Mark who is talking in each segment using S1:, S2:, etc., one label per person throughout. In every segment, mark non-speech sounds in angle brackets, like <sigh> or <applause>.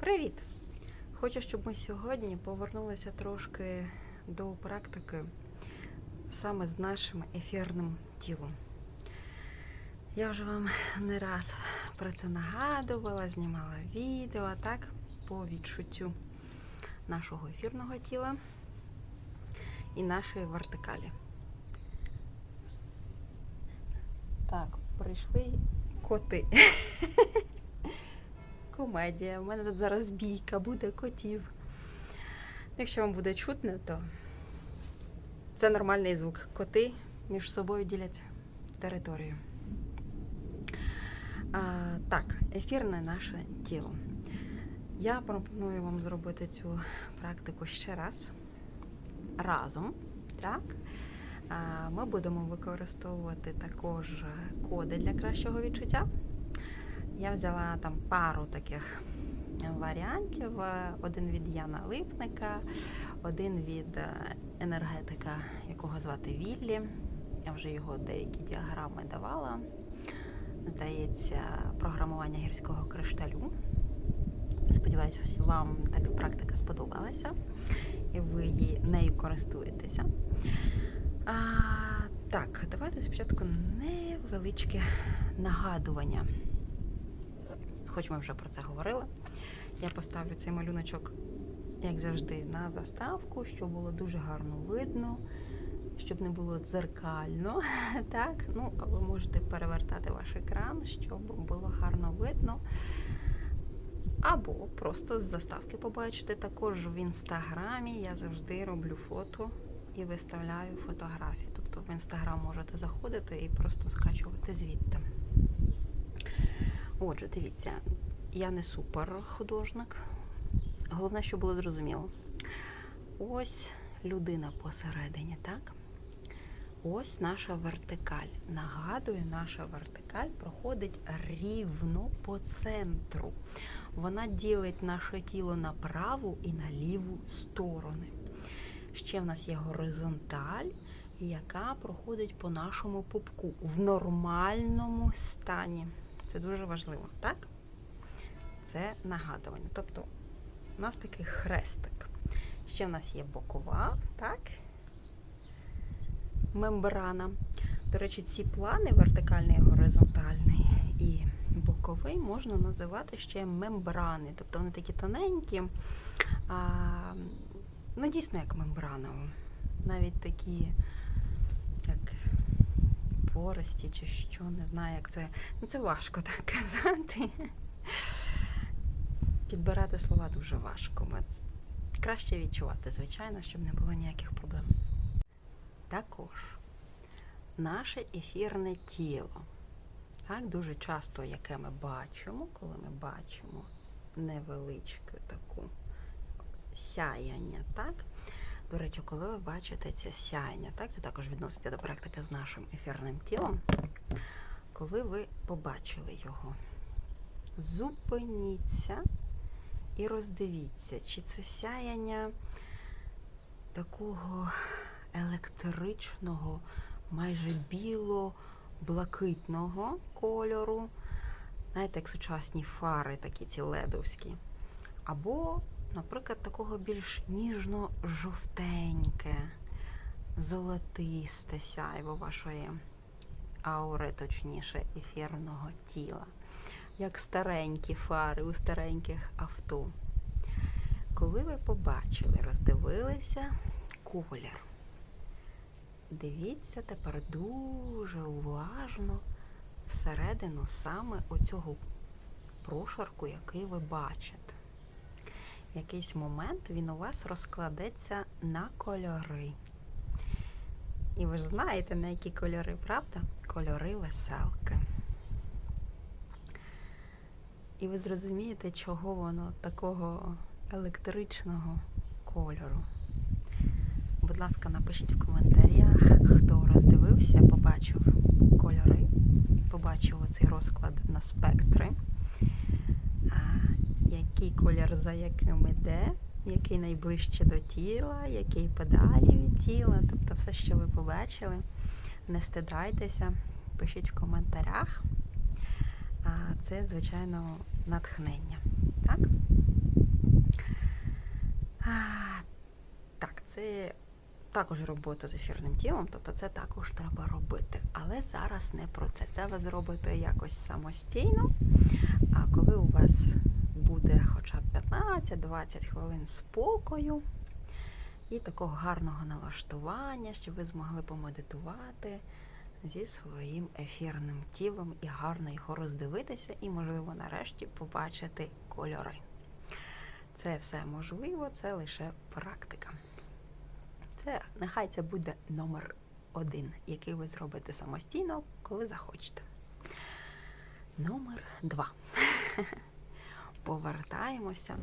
S1: Привіт! Хочу, щоб ми сьогодні повернулися трошки до практики саме з нашим ефірним тілом. Я вже вам не раз про це нагадувала, знімала відео, так, по відчуттю нашого ефірного тіла і нашої вертикалі. Так, прийшли коти. <laughs> комедія. У мене тут зараз бійка буде котів. Якщо вам буде чутно, то це нормальний звук. Коти між собою ділять територію. А, так, ефірне наше тіло. Я пропоную вам зробити цю практику ще раз разом. Так? Ми будемо використовувати також коди для кращого відчуття. Я взяла там пару таких варіантів: один від Яна Липника, один від е, енергетика, якого звати Віллі. Я вже його деякі діаграми давала. Здається, програмування гірського кришталю. Сподіваюся, вам така практика сподобалася, і ви нею користуєтеся. А, так, давайте спочатку невеличке нагадування хоч ми вже про це говорили. Я поставлю цей малюночок, як завжди, на заставку, щоб було дуже гарно видно, щоб не було дзеркально. <laughs> Так? Ну, а ви можете перевертати ваш екран, щоб було гарно видно. Або просто з заставки побачите. Також в інстаграмі я завжди роблю фото і виставляю фотографії. Тобто в інстаграм можете заходити і просто скачувати звідти. Отже, дивіться, я не супер художник. Головне, щоб було зрозуміло. Ось людина посередині, так? Ось наша вертикаль. Нагадую, наша вертикаль проходить рівно по центру. Вона ділить наше тіло на праву і на ліву сторони. Ще в нас є горизонталь, яка проходить по нашому пупку в нормальному стані. Це дуже важливо, так? Це нагадування. Тобто у нас такий хрестик. Ще в нас є бокова, так? Мембрана. До речі, ці плани вертикальний, горизонтальний і боковий можна називати ще мембрани. Тобто вони такі тоненькі, а, ну, дійсно, як мембрана. Навіть такі, як порості чи що, не знаю, як це. Ну, це важко так казати. Підбирати слова дуже важко. Краще відчувати, звичайно, щоб не було ніяких проблем. Також наше ефірне тіло. Так, дуже часто, яке ми бачимо, коли ми бачимо невеличке таку сяяння, так? До речі, коли ви бачите це сяяння, так, це також відноситься до практики з нашим ефірним тілом. Коли ви побачили його, зупиніться і роздивіться, чи це сяяння такого електричного, майже біло-блакитного кольору, знаєте, як сучасні фари, такі ці ледовські. Або наприклад, такого більш ніжно-жовтеньке, золотисте сяйво вашої аури, точніше, ефірного тіла, як старенькі фари у стареньких авто. Коли ви побачили, роздивилися колір, дивіться тепер дуже уважно всередину саме оцього прошарку, який ви бачите в якийсь момент він у вас розкладеться на кольори. І ви ж знаєте, на які кольори, правда? Кольори веселки. І ви зрозумієте, чого воно такого електричного кольору. Будь ласка, напишіть в коментарях, хто роздивився, побачив кольори, побачив оцей розклад на спектри який колір за яким іде, який найближче до тіла, який подалі від тіла. Тобто все, що ви побачили, не стидайтеся, пишіть в коментарях. Це, звичайно, натхнення. Так? Так, це також робота з ефірним тілом, тобто це також треба робити. Але зараз не про це. Це ви зробите якось самостійно. А коли у вас буде хоча б 15-20 хвилин спокою і такого гарного налаштування, щоб ви змогли помедитувати зі своїм ефірним тілом і гарно його роздивитися, і, можливо, нарешті побачити кольори. Це все можливо, це лише практика. Це нехай це буде номер один, який ви зробите самостійно, коли захочете. Номер два. <laughs> Повертаємося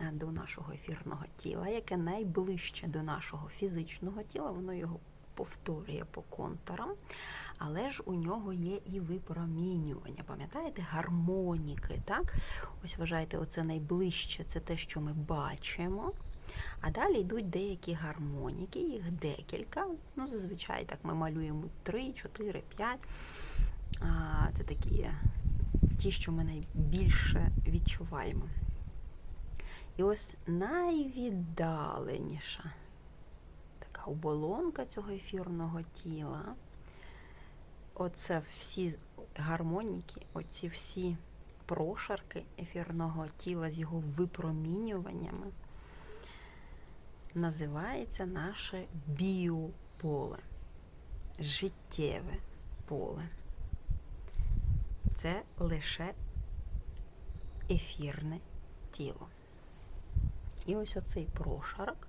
S1: е, до нашого ефірного тіла, яке найближче до нашого фізичного тіла, воно його повторює по контурам, але ж у нього є і випромінювання. Пам'ятаєте, гармоніки, так? Ось вважайте, оце найближче, це те, що ми бачимо. А далі йдуть деякі гармоніки, їх декілька. Ну, зазвичай так ми малюємо 3, 4, 5. А, Це такі ті, що ми найбільше відчуваємо. І ось найвіддаленіша така оболонка цього ефірного тіла. Оце всі гармоніки, оці всі прошарки ефірного тіла з його випромінюваннями називається наше біополе, життєве поле. Це лише ефірне тіло. І ось оцей прошарок,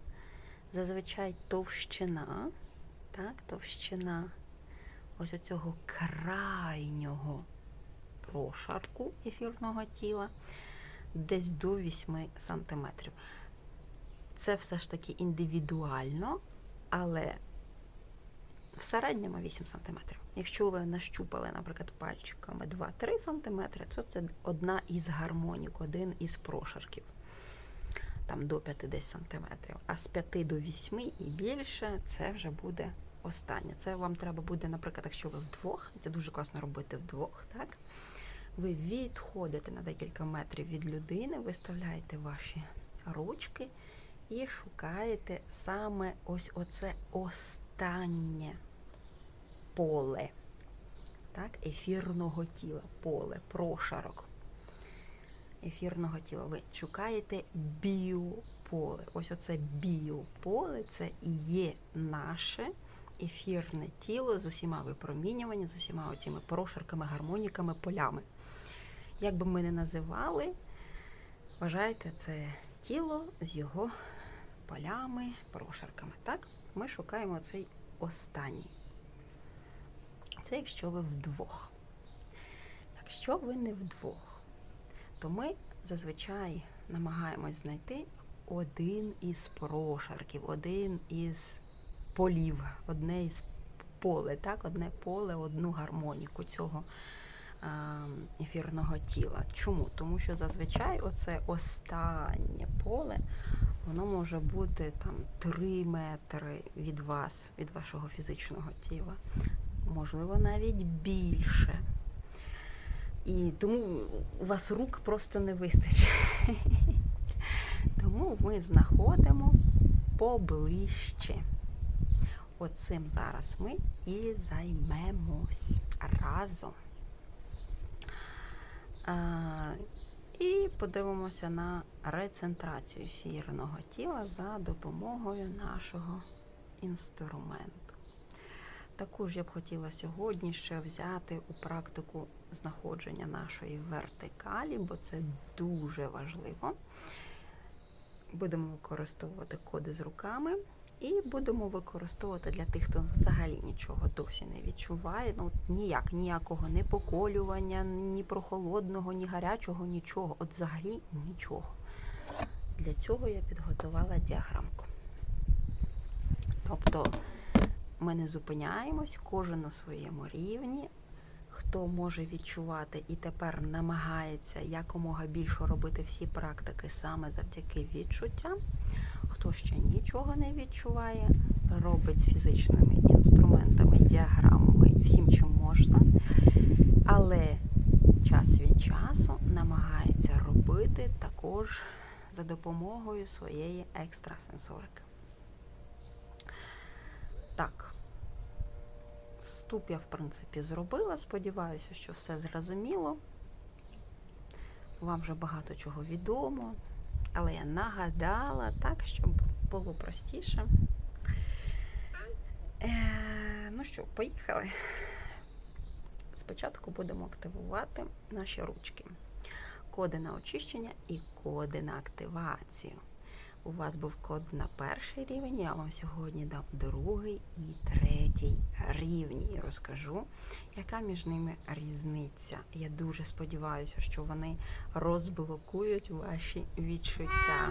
S1: зазвичай товщина, так, товщина ось оцього крайнього прошарку ефірного тіла десь до 8 сантиметрів. Це все ж таки індивідуально, але в середньому 8 см. Якщо ви нащупали, наприклад, пальчиками 2-3 см, то це одна із гармонік, один із прошарків. Там до 50 см. А з 5 до 8 і більше це вже буде останнє. Це вам треба буде, наприклад, якщо ви вдвох, це дуже класно робити вдвох, так? Ви відходите на декілька метрів від людини, виставляєте ваші ручки і шукаєте саме ось оце останнє поле, так, ефірного тіла, поле, прошарок ефірного тіла. Ви шукаєте біополе. Ось оце біополе це і є наше ефірне тіло з усіма випромінюваннями, з усіма оціми прошарками, гармоніками, полями. Як би ми не називали, вважайте, це тіло з його полями, прошарками. Так? Ми шукаємо цей останній. Це якщо ви вдвох. Якщо ви не вдвох, то ми зазвичай намагаємось знайти один із прошарків, один із полів, одне із поле, так? одне поле, одну гармоніку цього ефірного тіла. Чому? Тому що зазвичай оце останнє поле, воно може бути там 3 метри від вас, від вашого фізичного тіла, можливо, навіть більше. І тому у вас рук просто не вистачить. <laughs> Тому ми знаходимо поближче. Оцим зараз ми і займемось разом. І подивимося на рецентрацію ефірного тіла за допомогою нашого інструменту. Також я б хотіла сьогодні ще взяти у практику знаходження нашої вертикалі, бо це дуже важливо. Будемо використовувати коди з руками. І будемо використовувати для тих, хто взагалі нічого досі не відчуває. Ну, ніяк, ніякого ні поколювання, ні прохолодного, ні гарячого, нічого. От взагалі нічого. Для цього я підготувала діаграмку. Тобто ми не зупиняємось, кожен на своєму рівні. Хто може відчувати і тепер намагається якомога більше робити всі практики саме завдяки відчуттям, хто ще нічого не відчуває, робить з фізичними інструментами, діаграмами, всім, чим можна, але час від часу намагається робити також за допомогою своєї екстрасенсорики. Так, вступ я, в принципі, зробила. Сподіваюся, що все зрозуміло. Вам вже багато чого відомо, але я нагадала так, щоб було простіше. Е, ну що, поїхали. Спочатку будемо активувати наші ручки. Коди на очищення і коди на активацію. У вас був код на перший рівень, я вам сьогодні дам другий і третій рівні. І розкажу, яка між ними різниця. Я дуже сподіваюся, що вони розблокують ваші відчуття.